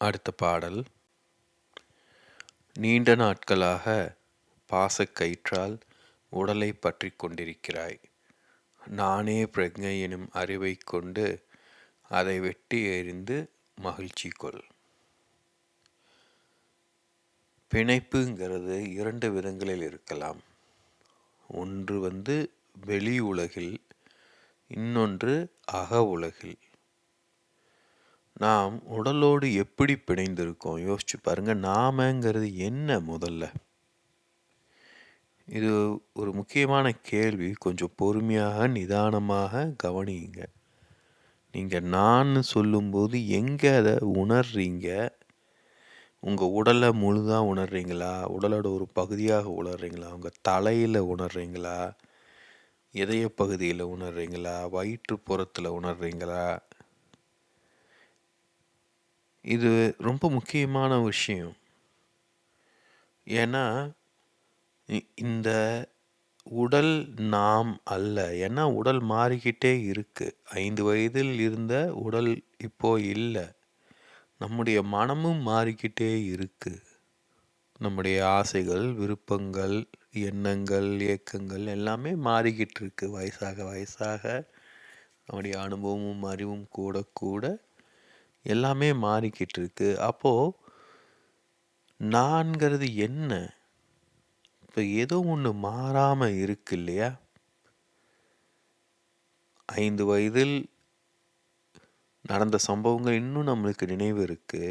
அடுத்த பாடல். நீண்ட நாட்களாக பாசக்கயிற்றால் உடலை பற்றி கொண்டிருக்கிறாய். நானே பிரஜை எனும் அறிவை கொண்டு அதை வெட்டி எறிந்து மகிழ்ச்சி கொள். பிணைப்புங்கிறது இரண்டு விதங்களில் இருக்கலாம். ஒன்று வந்து வெளி உலகில் இன்னொன்று அக உலகில். நாம் உடலோடு எப்படி பிணைந்திருக்கோம்? யோசிச்சு பாருங்க நாமங்கிறது என்ன முதல்ல? இது ஒரு முக்கியமான கேள்வி. கொஞ்சம் பொறுமையாக நிதானமாக கவனியுங்க. நீங்கள் நான் சொல்லும்போது எங்கே அதை உணர்றீங்க? உங்கள் உடலை முழுதாக உணர்றீங்களா? உடலோட ஒரு பகுதியாக உணர்றீங்களா? உங்கள் தலையில் உணர்றீங்களா? இதய பகுதியில் உணர்றீங்களா? வயிற்று புறத்தில் உணர்றீங்களா? இது ரொம்ப முக்கியமான விஷயம். ஏன்னா இந்த உடல் நாம் அல்ல. ஏன்னா உடல் மாறிக்கிட்டே இருக்குது ஐந்து வயதில் இருந்த உடல் இப்போ இல்லை. நம்முடைய மனமும் மாறிக்கிட்டே இருக்குது நம்முடைய ஆசைகள் விருப்பங்கள் எண்ணங்கள் இயக்கங்கள் எல்லாமே மாறிக்கிட்டு இருக்கு. வயசாக வயசாக நம்முடைய அனுபவமும் அறிவும் கூட கூட எல்லாமே மாறிக்கிட்டு இருக்கு அப்போது நான்கிறது என்ன? இப்போ ஏதோ ஒன்று மாறாமல் இருக்கு இல்லையா? ஐந்து வயதில் நடந்த சம்பவங்கள் இன்னும் நம்மளுக்கு நினைவு இருக்குது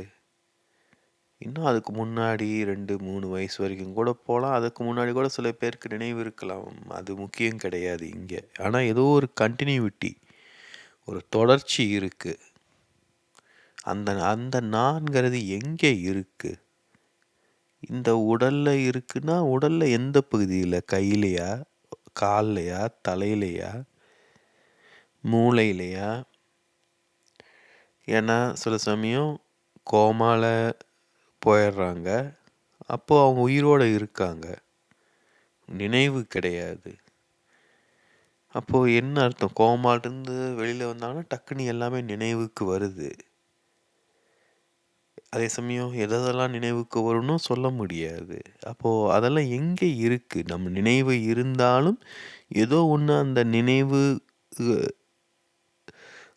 இன்னும் அதுக்கு முன்னாடி ரெண்டு மூணு வயசு வரைக்கும் கூட போகலாம் அதுக்கு முன்னாடி கூட சில பேருக்கு நினைவு இருக்கலாம். அது முக்கியம் கிடையாது இங்கே. ஆனால் ஏதோ ஒரு கண்டினியூட்டி ஒரு தொடர்ச்சி இருக்குது அந்த அந்த நான்கிறது எங்கே இருக்குது இந்த உடலில் இருக்குன்னா உடலில் எந்த பகுதியில்? கையிலையா? கால்லையா? தலையிலையா? மூளையிலையா? ஏன்னா சில சமயம் கோமால போயிடுறாங்க. அப்போது அவங்க உயிரோடு இருக்காங்க. நினைவு கிடையாது. அப்போது என்ன அர்த்தம்? கோமாலிருந்து வெளியில் வந்தாங்கன்னா டக்குன்னு எல்லாமே நினைவுக்கு வருது. அதே சமயம் எதெல்லாம் நினைவுக்கு வரும்னு சொல்ல முடியாது. அப்போது அதெல்லாம் எங்கே இருக்குது நம்ம நினைவு இருந்தாலும் ஏதோ ஒன்று அந்த நினைவு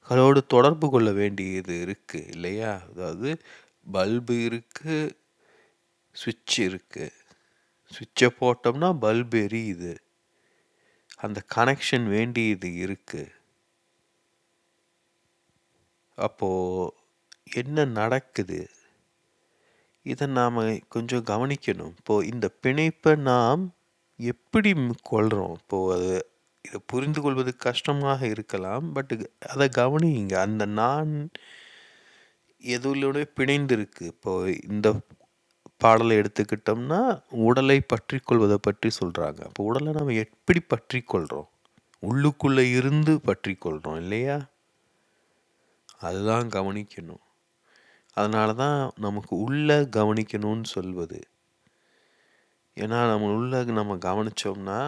களோடு தொடர்பு கொள்ள வேண்டியது இருக்குது இல்லையா? அதாவது பல்பு இருக்குது சுவிட்ச் இருக்குது சுவிட்சை போட்டோம்னா பல்பு எரியுது. அந்த கனெக்ஷன் வேண்டியது இருக்குது அப்போது என்ன நடக்குது? இதை நாம் கொஞ்சம் கவனிக்கணும். இப்போது இந்த பிணைப்பை நாம் எப்படி கொள்கிறோம் இப்போது அது இதை புரிந்து கொள்வது கஷ்டமாக இருக்கலாம் பட் அதை கவனிங்க அந்த நான் எதுலோட பிணைந்திருக்கு? இப்போது இந்த பாடலை எடுத்துக்கிட்டோம்னா உடலை பற்றி கொள்வதை பற்றி சொல்கிறாங்க அப்போ உடலை நம்ம எப்படி பற்றி கொள்கிறோம் உள்ளுக்குள்ளே இருந்து பற்றி கொள்கிறோம் இல்லையா? அதுதான் கவனிக்கணும். அதனால தான் நமக்கு உள்ளே கவனிக்கணும்னு சொல்வது. ஏன்னா நம்ம உள்ள நம்ம கவனித்தோம்னா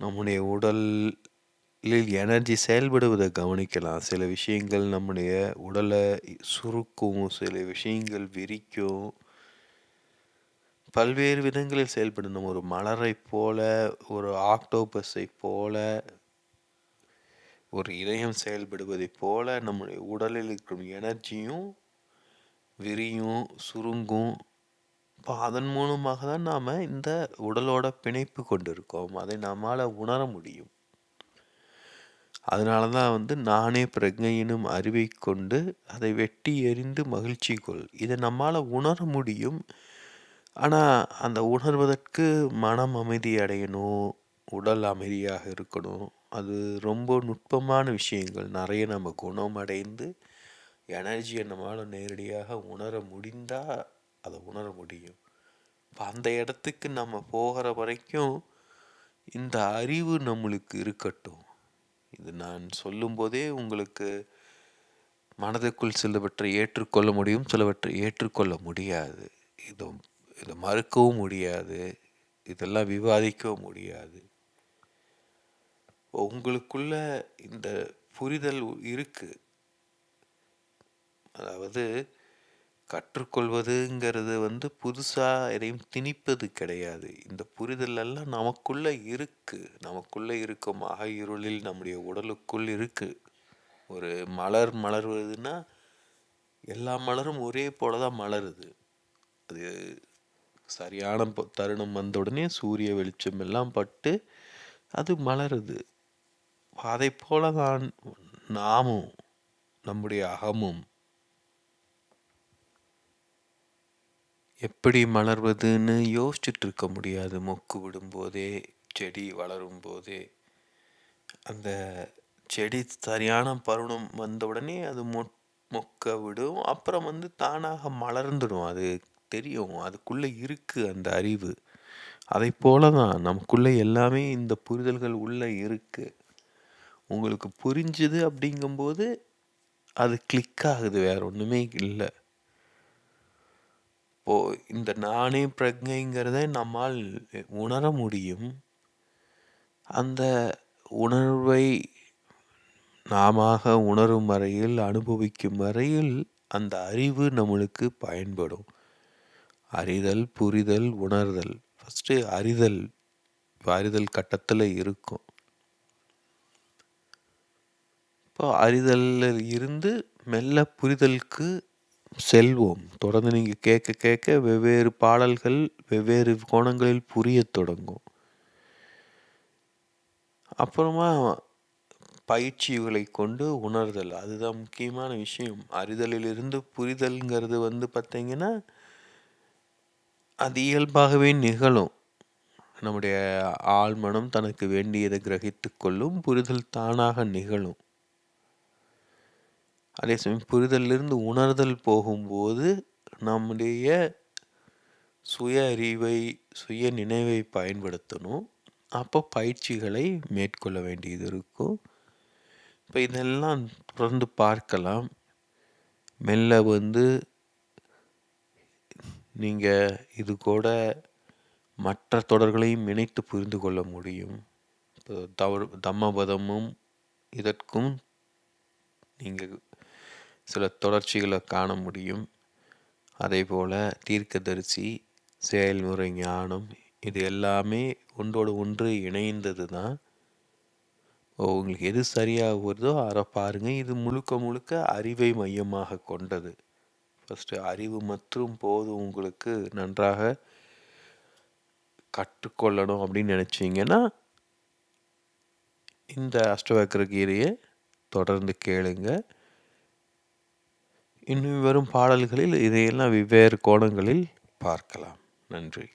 நம்முடைய உடலில் எனர்ஜி செயல்படுவதை கவனிக்கலாம். சில விஷயங்கள் நம்முடைய உடலை சுருக்கும் சில விஷயங்கள் விரிக்கும். பல்வேறு விதங்களில் செயல்படும் நம்ம ஒரு மலரை போல ஒரு ஆக்டோபஸை போல ஒரு இதயம் செயல்படுவதைப் போல நம்முடைய உடலில் இருக்கும் எனர்ஜியும் விரியும் சுருங்கும். இப்போ அதன் மூலமாக தான் நாம் இந்த உடலோட பிணைப்பு கொண்டிருக்கோம். அதை நம்மால் உணர முடியும். அதனால தான் வந்து நானே பிரஜையினும் அறிவை கொண்டு அதை வெட்டி எறிந்து மகிழ்ச்சி கொள். இதை நம்மால் உணர முடியும். ஆனால் அந்த உணர்வதற்கு மனம் அமைதி அடையணும். உடல் அமைதியாக இருக்கணும். அது ரொம்ப நுட்பமான விஷயங்கள். நிறைய நம்ம குணம் அடைந்து எனர்ஜியை நம்மளால் நேரடியாக உணர முடிந்தால் அதை உணர முடியும். இப்போ அந்த இடத்துக்கு நம்ம போகிற வரைக்கும் இந்த அறிவு நம்மளுக்கு இருக்கட்டும். இது நான் சொல்லும்போதே உங்களுக்கு மனதுக்குள் சிலவற்றை ஏற்றுக்கொள்ள முடியும் சிலவற்றை ஏற்றுக்கொள்ள முடியாது. இது இதை மறுக்கவும் முடியாது. இதெல்லாம் விவாதிக்கவும் முடியாது. உங்களுக்குள்ள இந்த புரிதல் இருக்குது அதாவது கற்றுக்கொள்வதுங்கிறது வந்து புதுசாக எதையும் திணிப்பது கிடையாது. இந்த புரிதல் எல்லாம் இருக்குது நமக்குள்ளே இருக்கும் அக இருளில் நம்முடைய உடலுக்குள் இருக்குது ஒரு மலர் மலர்வதுன்னா, எல்லா மலரும் ஒரே போல தான் மலருது. அது சரியான தருணம் வந்த உடனே சூரிய வெளிச்சம் எல்லாம் பட்டு, அது மலருது. அதைப் போல தான் நாமும், நம்முடைய அகமும் எப்படி மலர்வதுன்னு யோசிச்சுட்டு இருக்க முடியாது. மொக்கு விடும்போதே, செடி வளரும் போதே அந்த செடி சரியான பருவம் வந்த உடனே அது மொ மொக்க விடும். அப்புறம் வந்து தானாக மலர்ந்துடும். அது தெரியும். அதுக்குள்ளே இருக்குது அந்த அறிவு. அதைப் போல தான் நமக்குள்ளே எல்லாமே இந்த புரிதல்கள் உள்ளே இருக்குது உங்களுக்கு புரிஞ்சுது அப்படிங்கும்போது, அது கிளிக் ஆகுது. வேற ஒன்றுமே இல்லை இப்போது இந்த நானே பிரஜைங்கிறத நம்மால் உணர முடியும். அந்த உணர்வை நாமாக உணரும் வரையில், அனுபவிக்கும் வரையில், அந்த அறிவு நம்மளுக்கு பயன்படும். அறிதல், புரிதல், உணர்தல். ஃபஸ்ட்டு அறிதல். அறிதல் கட்டத்தில் இருக்கும். இப்போ அறிதலில் இருந்து மெல்ல புரிதலுக்கு செல்வோம். தொடர்ந்து நீங்கள் கேட்க கேட்க வெவ்வேறு பாடல்கள் வெவ்வேறு கோணங்களில் புரிய தொடங்கும். அப்புறமா பயிற்சிகளை கொண்டு உணர்தல். அதுதான் முக்கியமான விஷயம். அறிதலிலிருந்து புரிதல்ங்கிறது வந்து பார்த்திங்கன்னா அது இயல்பாகவே நிகழும். நம்முடைய ஆழ்மனம் தனக்கு வேண்டியதை கிரகித்து கொள்ளும். புரிதல் தானாக நிகழும். அதே சமயம் புரிதலிருந்து உணர்தல் போகும்போது, நம்முடைய சுய அறிவை, சுய நினைவை பயன்படுத்தணும். அப்போ பயிற்சிகளை மேற்கொள்ள வேண்டியது இருக்கும். இப்போ இதெல்லாம் தொடர்ந்து பார்க்கலாம். மெல்ல வந்து நீங்கள் இது கூட மற்ற தொடர்களையும் இணைத்து புரிந்து கொள்ள முடியும். இப்போ தவறு தம்மபதமும் இதற்கும் நீங்கள் சில தொடர்ச்சிகளை காண முடியும். அதேபோல தீர்க்கதரிசி, செயல்முறை ஞானம் இது எல்லாமே ஒன்றோடு ஒன்று இணைந்தது தான். உங்களுக்கு எது சரியாக வருதோ அதை பாருங்கள் இது முழுக்க முழுக்க அறிவை மையமாக கொண்டது. ஃபஸ்ட்டு அறிவு மற்றும் போதும் உங்களுக்கு நன்றாக கற்றுக்கொள்ளணும் அப்படின்னு நினச்சிங்கன்னா இந்த அஷ்டவக்கர கீரையை தொடர்ந்து கேளுங்கள் இன்னும் வரும் பாடல்களில் இதையெல்லாம் வெவ்வேறு கோணங்களில் பார்க்கலாம். நன்றி.